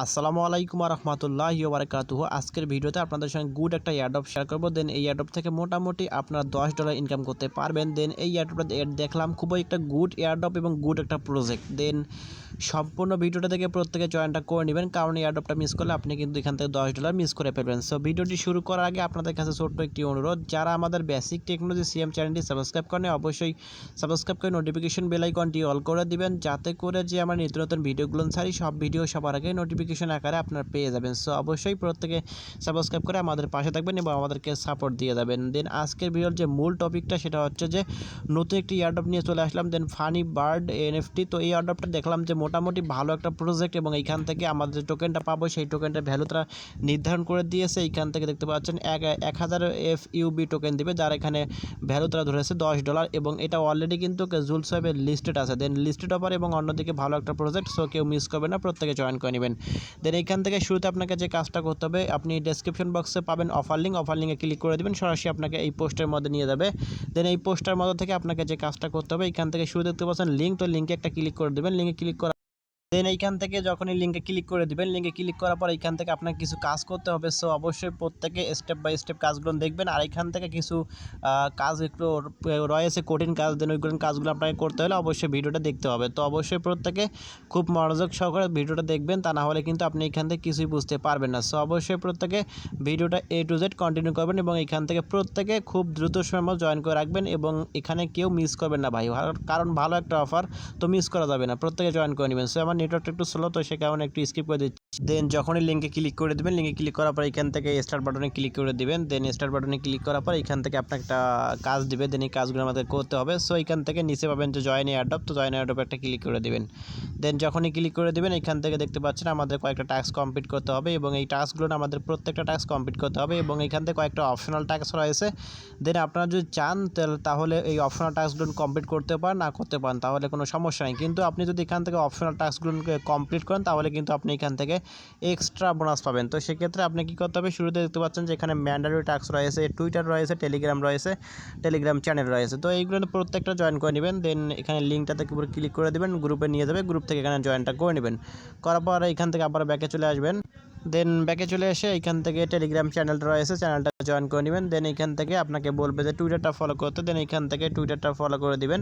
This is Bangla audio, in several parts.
আসসালামু আলাইকুম রহমতুল্লাহ বারকাতুহ। আজকের ভিডিওতে আপনাদের সঙ্গে গুড একটা এয়ারডপ শেয়ার করব। দেন এই এয়ারডপ থেকে মোটামুটি আপনারা দশ ডলার ইনকাম করতে পারবেন। দেন এই এয়ারডপটা দেখলাম, খুবই একটা গুড এয়ারডপ এবং গুড একটা প্রজেক্ট দেন সম্পূর্ণ ভিডিওটা থেকে প্রত্যেকে জয়েনটা করে নেবেন। কারণ এই এয়ারডপটা মিস করলে আপনি কিন্তু এখান থেকে দশ ডলার মিস করে ফেলবেন। সো ভিডিওটি শুরু করার আগে আপনাদের কাছে ছোট্ট একটি অনুরোধ, যারা আমাদের বেসিক টেকনোলজি সিএম চ্যানেলটি সাবস্ক্রাইব করেন অবশ্যই সাবস্ক্রাইব করে নোটিফিকেশন বেল আইকনটি অল করে দিবেন, যাতে করে যে আমার নিত্য নতুন ভিডিওগুলো ছাড়ি, সব ভিডিও সবার আগে নোটিফিকেশন আকারে আপনারা পেয়ে যাবেন। সো অবশ্যই প্রত্যেকে সাবস্ক্রাইব করে আমাদের পাশে থাকবেন এবং আমাদেরকে সাপোর্ট দিয়ে যাবেন। দেন আজকের ভিডিওর যে মূল টপিকটা সেটা হচ্ছে যে, নতুন একটি এয়ারডপ নিয়ে চলে আসলাম। দেন ফানি বার্ড এনএফটি তো এই এয়ারডপটা দেখলাম যে মোটামুটি ভালো একটা প্রজেক্ট এবং এইখান থেকে আমাদের যে টোকেনটা পাবো, সেই টোকেনটার ভ্যালু তারা নির্ধারণ করে দিয়েছে। এইখান থেকে দেখতে পাচ্ছেন এক এক হাজার এফ ইউবি টোকেন দিবে, যার এখানে ভ্যালু তারা ধরেছে দশ ডলার এবং এটা অলরেডি কিন্তু জুল সাহেবের লিস্টেড আছে। দেন লিস্টেড অফার এবং অন্যদিকে ভালো একটা প্রজেক্ট সো কেউ মিস করবে না, প্রত্যেকে জয়েন করে নেবেন। দেন এইখান থেকে শুরুতে আপনাকে যে কাজটা করতে হবে, আপনি ডেসক্রিপশন বক্সে পাবেন অফার লিঙ্ক অফার লিঙ্কে ক্লিক করে দেবেন, সরাসরি আপনাকে এই পোস্টের মধ্যে নিয়ে যাবে। দেন এই পোস্টার মধ্যে থেকে আপনাকে যে কাজটা করতে হবে, এইখান থেকে শুরু দেখতে পাচ্ছেন লিঙ্ক তো লিঙ্কে একটা ক্লিক করে দেবেন। লিঙ্কে ক্লিক করা দেন এইখান থেকে যখন এই লিঙ্কে ক্লিক করে দিবেন লিঙ্কে ক্লিক করার পর এইখান থেকে আপনাকে কিছু কাজ করতে হবে। সো অবশ্যই প্রত্যেকে স্টেপ বাই স্টেপ কাজগুলো দেখবেন। আর এখান থেকে কিছু কাজ একটু রয়েছে, কঠিন কাজ দেন ওইগুলো কাজগুলো আপনাকে করতে হলে অবশ্যই ভিডিওটা দেখতে হবে। তো অবশ্যই প্রত্যেকে খুব মনোযোগ সহকারে ভিডিওটা দেখবেন। তা না হলে কিন্তু আপনি এখান থেকে কিছুই বুঝতে পারবেন না। সো অবশ্যই প্রত্যেকে ভিডিওটা এ টু জেড কন্টিনিউ করবেন এবং এখান থেকে প্রত্যেকে খুব দ্রুত সময় মতো জয়েন করে রাখবেন এবং এখানে কেউ মিস করবেন না ভাই। কারণ ভালো একটা অফার তো মিস করা যাবে না। প্রত্যেকে জয়েন করে নেবেন। সো আমার নেটওয়ার্কটা একটু স্লো তো সে কারণে একটু স্কিপ করে দিচ্ছি। দেন যখনই লিঙ্কে ক্লিক করে দেবেন লিঙ্কে ক্লিক করার পর এখান থেকে স্টার্ট বাটনে ক্লিক করে দিবেন। দেন স্টার্ট বাটনে ক্লিক করার পর এখান থেকে আপনার একটা কাজ দিবে। দেন এই কাজগুলো আমাদের করতে হবে। সো এখান থেকে নিচে পাবেন যে জয়েন এয়ারডপ তো জয়েন এয়ারডপ একটা ক্লিক করে দিবেন। দেন যখনই ক্লিক করে দেবেন, এখান থেকে দেখতে পাচ্ছেন আমাদের কয়েকটা টাস্ক কমপ্লিট করতে হবে এবং এই টাস্কগুলো আমাদের প্রত্যেকটা টাস্ক কমপ্লিট করতে হবে এবং এখান থেকে কয়েকটা অপশনাল টাস্ক রয়েছে। দেন আপনারা যদি চান, তাহলে- এই অপশনাল টাস্কগুলো কমপ্লিট করতে পারেন, না করতে পারেন, তাহলে কোনো সমস্যা নেই। কিন্তু আপনি যদি এখান থেকে অপশনাল টাস্কগুলো কমপ্লিট করেন, তাহলে কিন্তু আপনি এখান থেকে এক্সট্রা বোনাস পাবেন। তো সেক্ষেত্রে আপনি কী করতে হবে, শুরুতে দেখতে পাচ্ছেন যে এখানে ম্যান্ডারি টাস্ক রয়েছে টুইটার রয়েছে টেলিগ্রাম রয়েছে টেলিগ্রাম চ্যানেল রয়েছে। তো এইগুলো প্রত্যেকটা জয়েন করে নেবেন দেন এখানে লিঙ্কটাতে উপরে ক্লিক করে দেবেন গ্রুপে নিয়ে যাবে গ্রুপ থেকে এখানে জয়েনটা করে নেবেন। করার পর এখান থেকে আবার ব্যাকে চলে আসবেন। দেন ব্যাকে চলে এসে এখান থেকে টেলিগ্রাম চ্যানেলটা রয়েছে চ্যানেলটা জয়েন করে নেবেন। দেন এখান থেকে আপনাকে বলবে যে টুইটারটা ফলো করতে। দেন এখান থেকে টুইটারটা ফলো করে দিবেন।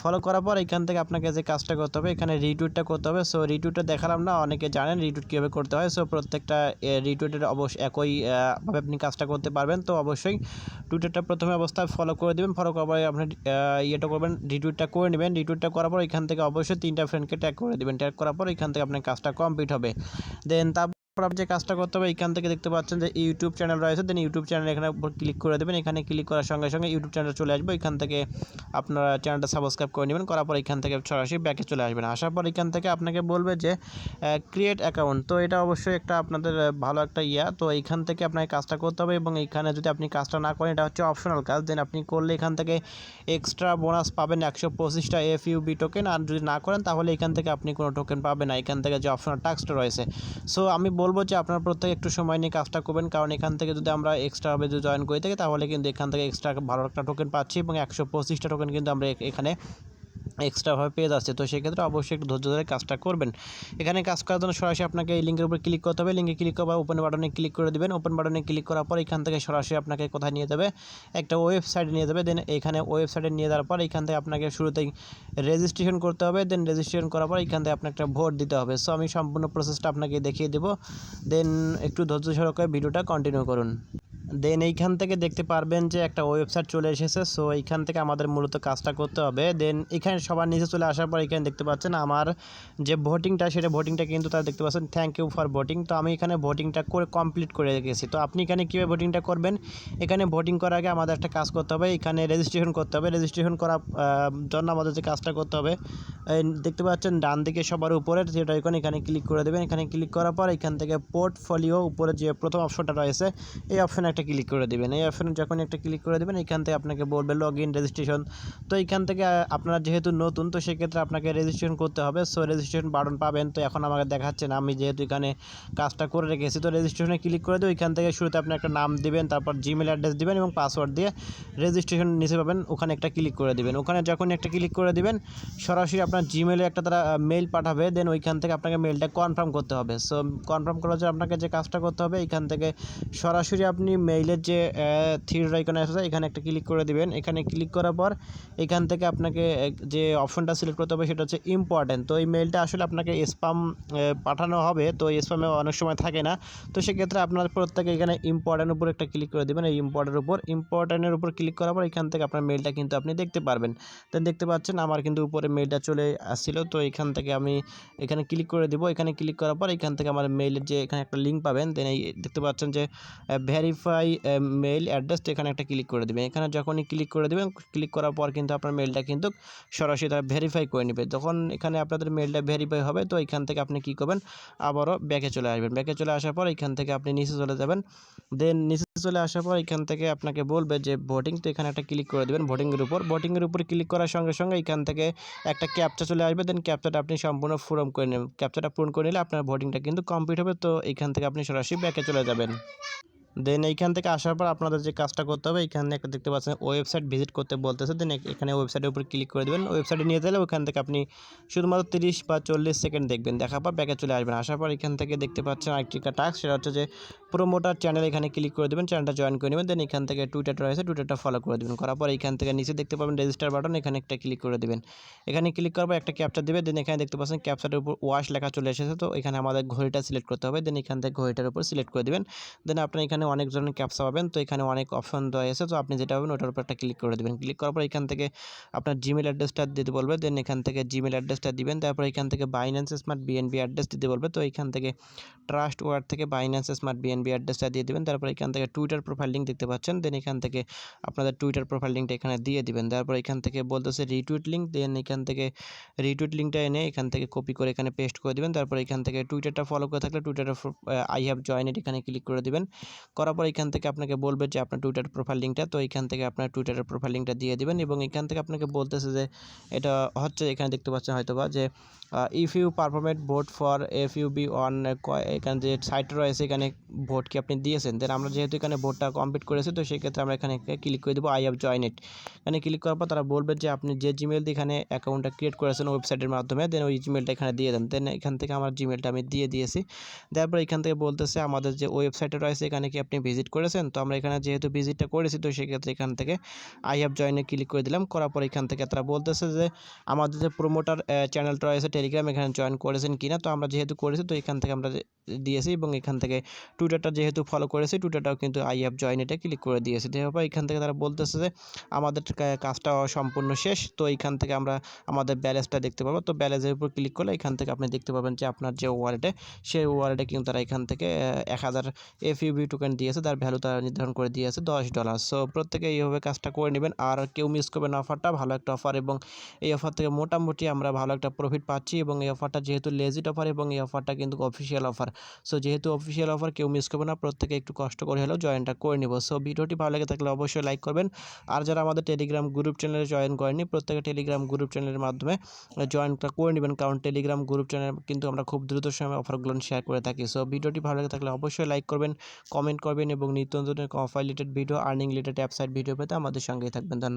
ফলো করার পর এখান থেকে আপনাকে যে কাজটা করতে হবে এখানে রিটুইটটা করতে হবে। সো রিটুইটটা দেখালাম না অনেকে জানেন রিটুইট কীভাবে করতে হয়। সো প্রত্যেকটা রিটুইটের অবশ্য একই আহ, ভাবে আপনি কাজটা করতে পারবেন। তো অবশ্যই টুইটারটা প্রথমে অবস্থায় ফলো করে দেবেন। ফলো করার পরে আপনি ইয়েটা করবেন রিটুইটটা করে নেবেন। রিটুইটটা করার পর এখান থেকে অবশ্যই তিনটা ফ্রেন্ডকে ট্যাগ করে দেবেন। ট্যাগ করার পর এখান থেকে আপনার কাজটা কমপ্লিট হবে। দেন তারপর আপনি যে কাজটা করতে হবে এখান থেকে দেখতে পাচ্ছেন যে ইউটিউব চ্যানেল রয়েছে। দেন ইউটিউব চ্যানেল এখানে ক্লিক করে দেবেন। এখানে ক্লিক করার সঙ্গে সঙ্গে ইউটিউব চ্যানেল চলে আসবে। এখান থেকে আপনারা চ্যানেলটা সাবস্ক্রাইব করে নেবেন। করার পর এখান থেকে সরাসরি ব্যাকে চলে আসবেন। আসার পর এখান থেকে আপনাকে বলবে যে ক্রিয়েট অ্যাকাউন্ট তো এটা অবশ্যই একটা আপনাদের ভালো একটা ইয়া। তো এইখান থেকে আপনাকে কাজটা করতে হবে এবং এখানে যদি আপনি কাজটা না করেন, এটা হচ্ছে অপশনাল কাজ। দেন আপনি করলে এখান থেকে এক্সট্রা বোনাস পাবেন একশো পঁচিশটা এফ ইউ বি টোকেন আর যদি না করেন, তাহলে এখান থেকে আপনি কোনো টোকেন পাবেন না। এখান থেকে যে অপশনাল টাস্কটা রয়েছে। সো আমি বলব যে আপনার প্রত্যেক একটু সময় নিয়ে কাজটা করবেন। কারণ এখান থেকে যদি আমরা এক্সট্রাভাবে যদি জয়েন করে থাকি তাহলে কিন্তু এখান থেকে এক্সট্রা ভালো একটা টোকেন পাচ্ছি এবং একশো পঁচিশটা টোকেন কিন্তু আমরা এখানে এক্সট্রাভাবে পেয়ে যাচ্ছে। তো সেক্ষেত্রে অবশ্যই একটু ধৈর্য ধরে কাজটা করবেন। এখানে কাজ করার জন্য সরাসরি আপনাকে এই লিঙ্কের উপর ক্লিক করতে হবে। লিঙ্কে ক্লিক করার ওপেন বাটনে ক্লিক করে দেবেন। ওপেন বাটনে ক্লিক করার পর এখান থেকে সরাসরি আপনাকে কোথায় নিয়ে যাবে? একটা ওয়েবসাইটে নিয়ে যাবে। দেন এখানে ওয়েবসাইটে নিয়ে যাওয়ার পর এখান থেকে আপনাকে শুরুতেই রেজিস্ট্রেশন করতে হবে। দেন রেজিস্ট্রেশন করার পর এখান থেকে আপনাকে একটা ভোট দিতে হবে। সো আমি সম্পূর্ণ প্রসেসটা আপনাকে দেখিয়ে দেবো। দেন একটু ধৈর্য সহকারে ভিডিওটা কন্টিনিউ করুন। দেন এইখান থেকে দেখতে পারবেন যে একটা ওয়েবসাইট চলে এসেছে। সো এইখান থেকে আমাদের মূলত কাজটা করতে হবে। দেন এখানে সবার নিচে চলে আসার পর এখানে দেখতে পাচ্ছেন আমার যে ভোটিংটা সেটা ভোটিংটা কিন্তু তারা দেখতে পাচ্ছেন। থ্যাংক ইউ ফর ভোটিং তো আমি এখানে ভোটিংটা করে কমপ্লিট করে রেখেছি। তো আপনি এখানে কীভাবে ভোটিংটা করবেন? এখানে ভোটিং করার আগে আমাদের একটা কাজ করতে হবে। এখানে রেজিস্ট্রেশন করতে হবে। রেজিস্ট্রেশন করার জন্য আমাদের যে কাজটা করতে হবে দেখতে পাচ্ছেন ডান দিকে সবার উপরে যেটা এখানে এখানে ক্লিক করে দেবেন। এখানে ক্লিক করার পর এখান থেকে পোর্টফোলিও উপরে যে প্রথম অপশনটা রয়েছে, এই অপশনে একটা একটা ক্লিক করে দেবেন। এই অপশনে যখন একটা ক্লিক করে দেবেন এখান থেকে আপনাকে বলবে লগ ইন রেজিস্ট্রেশন তো এখান থেকে আপনারা যেহেতু নতুন, তো সেক্ষেত্রে আপনাকে রেজিস্ট্রেশন করতে হবে। সো রেজিস্ট্রেশন বাটন পাবেন। তো এখন আমাকে দেখাচ্ছে না। আমি যেহেতু এখানে কাজটা করে রেখেছি, তো রেজিস্ট্রেশনে ক্লিক করে দেবো এখান থেকে শুরুতে আপনি একটা নাম দেবেন, তারপর জিমেল অ্যাড্রেস দিবেন এবং পাসওয়ার্ড দিয়ে রেজিস্ট্রেশন নিচে পাবেন। ওখানে একটা ক্লিক করে দিবেন। ওখানে যখন একটা ক্লিক করে দিবেন, সরাসরি আপনার জিমেলে একটা তারা মেল পাঠাবে। দেন ওইখান থেকে আপনাকে মেলটা কনফার্ম করতে হবে। সো কনফার্ম করার জন্য আপনাকে যে কাজটা করতে হবে এখান থেকে সরাসরি আপনি মেইলের যে থ্রির আইকনে আছে, এখানে একটা ক্লিক করে দিবেন। এখানে ক্লিক করার পর এখান থেকে আপনাকে যে অপশনটা সিলেক্ট করতে হবে, সেটা হচ্ছে ইম্পর্ট্যান্ট তো এই মেইলটা আসলে আপনাকে স্পাম পাঠানো হবে। তো স্পামে অনেক সময় থাকে না। তো সেক্ষেত্রে আপনার প্রত্যেকে এখানে ইম্পর্ট্যান্ট উপর একটা ক্লিক করে দেবেন। এই ইম্পর্ট্যান্টের উপর। ইম্পর্ট্যান্টের উপর ক্লিক করার পর এখান থেকে আপনার মেলটা কিন্তু আপনি দেখতে পারবেন। তো দেখতে পাচ্ছেন, আমার কিন্তু উপরে মেলটা চলে আসছিল। তো এখান থেকে আমি এখানে ক্লিক করে দেবো। এখানে ক্লিক করার পর এখান থেকে আমার মেইলের যে, এখানে একটা লিঙ্ক পাবেন। দেন এই দেখতে পাচ্ছেন যে ভেরিফাই মেইল অ্যাড্রেস তো এখানে একটা ক্লিক করে দেবেন। এখানে যখনই ক্লিক করে দেবেন ক্লিক করার পর কিন্তু আপনার মেলটা কিন্তু সরাসরি তারা ভেরিফাই করে নেবে। যখন এখানে আপনাদের মেলটা ভেরিফাই হবে, তো এখান থেকে আপনি কী করবেন? আবারও ব্যাকে চলে আসবেন। ব্যাকে চলে আসার পর এখান থেকে আপনি নিচে চলে যাবেন। দেন নিচে চলে আসার পর এখান থেকে আপনাকে বলবে যে ভোটিং তো এখানে একটা ক্লিক করে দেবেন ভোটিংয়ের উপর। ভোটিংয়ের উপর ক্লিক করার সঙ্গে সঙ্গে এখান থেকে একটা ক্যাপচা চলে আসবে। দেন ক্যাপচাটা আপনি সম্পূর্ণ পূরণ করে নেবেন। ক্যাপচাটা পূরণ করে নিলে আপনার ভোটিংটা কিন্তু কমপ্লিট হবে। তো এখান থেকে আপনি সরাসরি ব্যাকে চলে যাবেন। দেন এইখান থেকে আসার পর আপনাদের যে কাজটা করতে হবে এখানে একটা দেখতে পাচ্ছেন ওয়েবসাইট ভিজিট করতে বলতেছে। দেন এখানে ওয়েবসাইটের উপর ক্লিক করে দেবেন। ওয়েবসাইটে নিয়ে গেলে ওখান থেকে আপনি শুধুমাত্র তিরিশ বা চল্লিশ সেকেন্ড দেখবেন। দেখার পর ব্যাকে চলে আসবেন আসার পর এখান থেকে দেখতে পাচ্ছেন আরেকটি টাস্ক সেটা হচ্ছে যে প্রোমোটার চ্যানেল এখানে ক্লিক করে দেবেন চ্যানেলটা জয়েন করে নেবেন দেন এখান থেকে টুইটারটা রয়েছে টুইটারটা ফলো করে দেবেন। করার পর এখান থেকে নিচে দেখতে পাবেন রেজিস্টার বাটন এখানে একটা ক্লিক করে দেবেন। এখানে ক্লিক করার পর একটা ক্যাপচার দেবে দেন এখানে দেখতে পাচ্ছেন ক্যাপচারের উপর ওয়াশ লেখা চলে এসেছে, তো এখানে আমাদের ঘড়িটা সিলেক্ট করতে হবে দেন এখান থেকে ঘড়িটার উপর সিলেক্ট করে দেবেন। দেন আপনার এখানে অনেক ধরনের ক্যাপচা পাবেন, তো এখানে অনেক অপশন দেওয়া আছে, তো আপনি যেটা পাবেন ওটার উপর একটা ক্লিক করে দেবেন। ক্লিক করার পর এখান থেকে আপনার জিমেল অ্যাড্রেসটা দিতে বলবে দেন এখান থেকে জিমেল অ্যাড্রেসটা দিবেন, তারপর এখান থেকে বাইন্যান্স স্মার্ট বিএনবি অ্যাড্রেস দিতে বলবে, তো এখান থেকে ট্রাস্ট ওয়ার্ড থেকে বাইন্যান্স স্মার্ট বিএনবি অ্যাড্রেসটা দিয়ে দেবেন। তারপর এখান থেকে টুইটার প্রোফাইল লিঙ্ক দেখতে পাচ্ছেন। দেন এখান থেকে আপনাদের টুইটার প্রোফাইল লিঙ্কটা এখানে দিয়ে দিবেন। তারপর এখান থেকে বলতেছে রিটুইট লিঙ্ক দেন এখান থেকে রিটুইট লিঙ্কটা এনে এখান থেকে কপি করে এখানে পেস্ট করে দেবেন। তারপর এখান থেকে টুইটারটা ফলো করে থাকলে টুইটারের আই হ্যাভ জয়েন ইট এখানে ক্লিক করে দিবেন। করার পর এখান থেকে আপনাকে বলবে যে আপনার টুইটার প্রোফাইল লিঙ্কটা তো এখান থেকে আপনার টুইটারের প্রোফাইল লিঙ্কটা দিয়ে দিবেন এবং এখান থেকে আপনাকে বলতেছে যে এটা হচ্ছে, এখানে দেখতে পাচ্ছেন হয়তো বা যে if you পারফরমেন্ট vote for F U B on এখানে যে সাইট রয়েছে, এখানে ভোট কি আপনি দিয়েছেন? দেন আমরা যেহেতু এখানে ভোটটা কমপ্লিট করেছি, তো সেক্ষেত্রে আমরা এখানে ক্লিক করে দেবো আই হ্যাভ জয়েন ইট এখানে ক্লিক করার পর তারা বলবে যে আপনি যে জিমেল দিয়ে এখানে অ্যাকাউন্টটা ক্রিয়েট করেছেন ওয়েবসাইটের মাধ্যমে দেন ওই জিমেলটা এখানে দিয়ে দেন। দেন এখান থেকে আমার জিমেলটা আমি দিয়ে দিয়েছি। তারপর এখান থেকে বলতেছে আমাদের যে ওয়েবসাইটে রয়েছে, এখানে কি আপনি ভিজিট করেছেন? তো আমরা এখানে যেহেতু ভিজিটটা করেছি, তো সেক্ষেত্রে এখান থেকে আই হ্যাভ জয়েনে ক্লিক করে দিলাম। করার পর এখান থেকে তারা বলতেছে যে আমাদের যে প্রোমোটার চ্যানেলটা রয়েছে টেলিগ্রাম এখানে জয়েন করেছেন কিনা, তো আমরা যেহেতু করেছি, তো এখান থেকে আমরা দিয়েছি এবং এখান থেকে টুইটারটা যেহেতু ফলো করেছি টুইটারটাও কিন্তু আই হ্যাভ জয়েন এটা ক্লিক করে দিয়েছি। তারপর এখান থেকে তারা বলতেছে যে, আমাদের কাজটা সম্পূর্ণ শেষ। তো এখান থেকে আমরা আমাদের ব্যালেন্সটা দেখতে পাবো। তো ব্যালেন্সের উপর ক্লিক করলে এখান থেকে আপনি দেখতে পাবেন যে, আপনার যে ওয়ালেটে সেই ওয়ালেটে কিন্তু তারা এখান থেকে এক হাজার এফ ইউবি টোকেন দিয়েছে। তার ভ্যালু তারা নির্ধারণ করে দিয়েছে দশ ডলার সো প্রত্যেকে এইভাবে কাজটা করে নেবেন। আর কেউ মিস করবেন অফারটা ভালো একটা অফার এবং এই অফার থেকে মোটামুটি আমরা ভালো একটা প্রফিট পাচ্ছি। এবং এই অফারটা যেহেতু লেজিট অফার এবং এই অফারটা কিন্তু অফিসিয়াল অফার সো যেহেতু অফিসিয়াল অফার কেউ মিস করবে না, প্রত্যেকে একটু কষ্ট করে হলেও জয়েনটা করে নিব। সো ভিডিওটি ভালো লেগে থাকলে অবশ্যই লাইক করবেন। আর যারা আমাদের টেলিগ্রাম গ্রুপ চ্যানেলে জয়েন করেনি প্রত্যেকে টেলিগ্রাম গ্রুপ চ্যানেলের মাধ্যমে জয়েনটা করে নেবেন। কারণ টেলিগ্রাম গ্রুপ চ্যানেল কিন্তু আমরা খুব দ্রুত সময় অফারগুলো শেয়ার করে থাকি। সো ভিডিওটি ভালো লেগে থাকলে অবশ্যই লাইক করবেন কমেন্ট করবেন এবং নিত্য নতুন offer related video earning related app site video পেতে আমাদের সঙ্গেই থাকবেন।